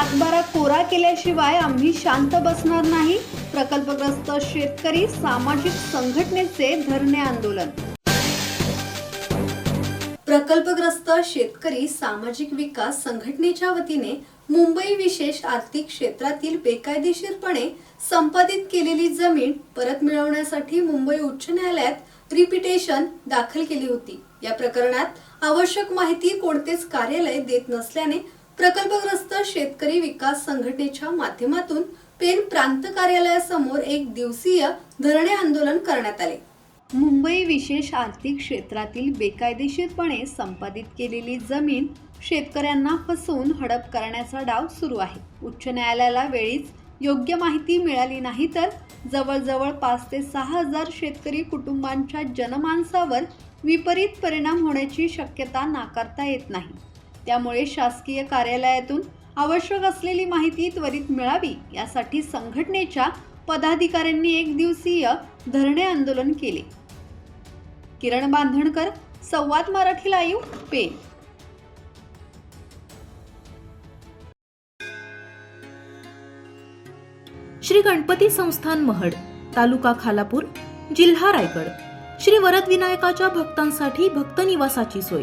सातबारा कोरा केल्याशिवाय आम्ही शांत बसणार नाही. प्रकल्पग्रस्त शेतकरी सामाजिक संघटनेचे धरणे आंदोलन. प्रकल्पग्रस्त शेतकरी सामाजिक विकास संघटनेच्या वतीने मुंबई विशेष आर्थिक क्षेत्रातील बेकायदेशीरपणे संपादित केलेली जमीन परत मिळवण्यासाठी मुंबई उच्च न्यायालयात रिपिटेशन दाखल केली होती. या प्रकरणात आवश्यक माहिती कोणतेच कार्यालय देत नसल्याने प्रकल्पग्रस्त शेतकरी विकास संघटनेच्या माध्यमातून पेन प्रांत कार्यालयासमोर एक दिवसीय धरणे आंदोलन करण्यात आले. मुंबई विशेष आर्थिक क्षेत्रातील बेकायदेशीरपणे संपादित केलेली जमीन शेतकऱ्यांना फसवून हडप करण्याचा डाव सुरू आहे. उच्च न्यायालयाला वेळीच योग्य माहिती मिळाली नाही तर जवळजवळ पाच ते सहा हजार शेतकरी कुटुंबांच्या जनमानसावर विपरीत परिणाम होण्याची शक्यता नाकारता येत नाही. त्यामुळे शासकीय कार्यालयातून आवश्यक असलेली माहिती त्वरित मिळावी यासाठी संघटनेच्या पदाधिकाऱ्यांनी एक दिवसीय धरणे आंदोलन केले. किरण बांधणकर संवाद मराठी लाईव्ह पेन श्री गणपती संस्थान महड तालुका खालापूर जिल्हा रायगड. श्री वरदविनायकाच्या भक्तांसाठी भक्त निवासाची सोय.